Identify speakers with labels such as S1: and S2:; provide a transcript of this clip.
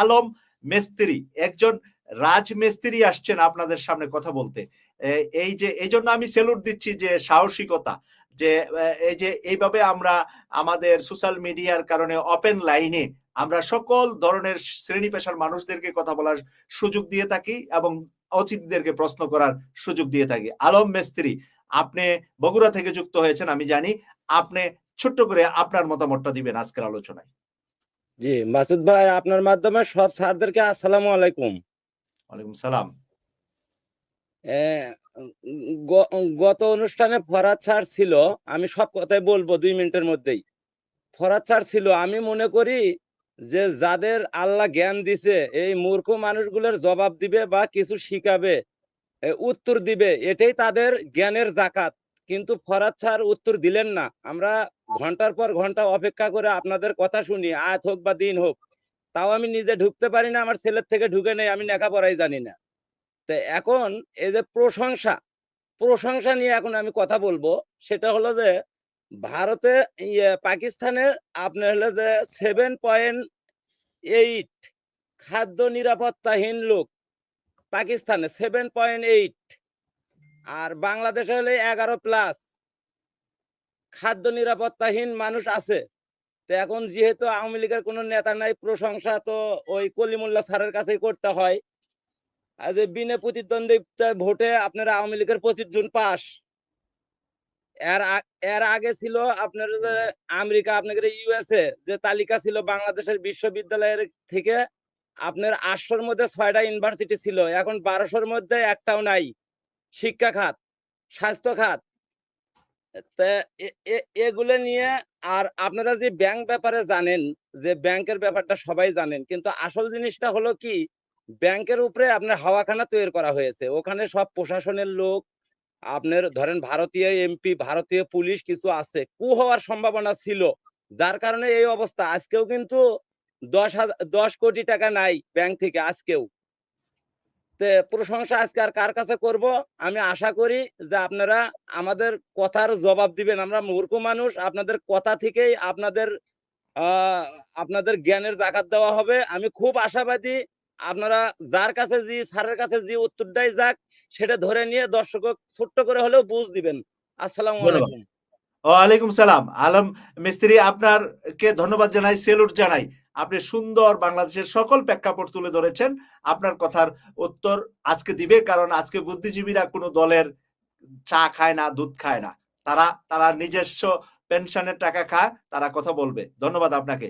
S1: আলম মেস্ত্রি, একজন রাজমিস্ত্রি আসছেন আপনাদের সামনে কথা বলতে। এই যে, এই জন্য আমি সেলুট দিচ্ছি যে সাহসিকতা, যে এই যে, এইভাবে আমরা আমাদের সোশ্যাল মিডিয়ার কারণে ওপেন লাইনে আমরা সকল ধরনের শ্রেণি পেশার মানুষদেরকে কথা বলার সুযোগ দিয়ে থাকি এবং অতিথিদেরকে প্রশ্ন করার সুযোগ দিয়ে থাকি। আলম মেস্ত্রি, আপনি বগুড়া থেকে যুক্ত হয়েছেন, আমি জানি। আপনি ছোট্ট করে আপনার মতামতটা দিবেন আজকের আলোচনায়।
S2: জি মাসুদ ভাই আপনার মাধ্যমে সব স্যারদেরকে আসসালামু আলাইকুম।
S1: ওয়ালাইকুম সালাম।
S2: গত অনুষ্ঠানে ফরাদ স্যার ছিল আমি সব কথাই বলব দুই মিনিটের মধ্যেই। ফরাদ স্যার ছিল আমি মনে করি যে যাদের আল্লাহ জ্ঞান দিছে এই মূর্খ মানুষগুলোর জবাব দিবে বা কিছু শিখাবে উত্তর দিবে এটাই তাদের জ্ঞানের জাকাত। কিন্তু ফরাদ স্যার উত্তর দিলেন না। আমরা ঘণ্টার পর ঘণ্টা অপেক্ষা করে আপনাদের কথা শুনি, আজ হোক বা দিন হোক। তাও আমি নিজে ঢুকতে পারি না, আমার ছেলের থেকে ঢুকে নেই, আমি লেখাপড়াই জানি না। তো এখন এই যে প্রশংসা প্রশংসা নিয়ে এখন আমি কথা বলব, সেটা হলো যে ভারতে ইয়ে পাকিস্তানের আপনার হলো যে সেভেন পয়েন্ট এইট খাদ্য নিরাপত্তাহীন লোক পাকিস্তানে সেভেন পয়েন্ট এইট আর বাংলাদেশে হলে এগারো প্লাস খাদ্য নিরাপত্তাহীন মানুষ আছে। তো এখন যেহেতু আওয়ামী লীগের কোনো নেতা নাই, প্রশংসা তো ওই কলিমুল্লাহ স্যারের কাছেই করতে হয়। যে বিনা প্রতিদ্বন্দ্বিতায় ভোটে আপনার আওয়ামী লীগের পঁচিশ জন পাস। এর এর আগে ছিল আপনার আমেরিকা আপনাদের ইউএসএ যে তালিকা ছিল বাংলাদেশের বিশ্ববিদ্যালয়ের থেকে আপনার আটশোর মধ্যে ছয়টা ইউনিভার্সিটি ছিল। এখন বারোশোর মধ্যে একটাও নাই। শিক্ষা খাত, স্বাস্থ্য খাত এগুলো নিয়ে আর আপনারা যে ব্যাংক ব্যাপারে জানেন, যে ব্যাংকের ব্যাপারটা সবাই জানেন, কিন্তু আসল জিনিসটা হলো কি ব্যাংকের উপরে আপনার হাওয়াখানা তৈরি করা হয়েছে। ওখানে সব প্রশাসনের লোক, আপনার ধরেন ভারতীয় এমপি ভারতীয় পুলিশ কিছু আছে, কু হওয়ার সম্ভাবনা ছিল। যার কারণে এই অবস্থা। আজকেও কিন্তু দশ হাজার দশ কোটি টাকা নাই ব্যাংক থেকে, আজকেও। প্রশংসা আজকে আর কার কাছে করব? আমি আশা করি যে আপনারা আমাদের কথার জবাব দিবেন। আমরা মূর্খ মানুষ আপনাদের কথা থেকেই আপনাদের আপনাদের জ্ঞানের জাকাত দেওয়া হবে। আমি খুব আশাবাদী আপনারা যার কাছে যে স্যারের কাছে যে উত্তরটাই যাক সেটা ধরে নিয়ে দর্শক ছোট্ট করে হলেও বুঝ দিবেন। আসসালাম। আলাইকুম।
S1: ওয়ালাইকুম সালাম। আলম মিস্ত্রি আপনার কে ধন্যবাদ জানাই সেলুট জানাই। আপনি সুন্দর বাংলাদেশের সকল প্রেক্ষাপট তুলে ধরেছেন। আপনার কথার উত্তর আজকে দিবে, কারণ আজকে বুদ্ধিজীবীরা কোনো দলের চা খায় না, দুধ খায় না। তারা তারা নিজস্ব পেনশনের টাকা খায়, তারা কথা বলবে। ধন্যবাদ আপনাকে।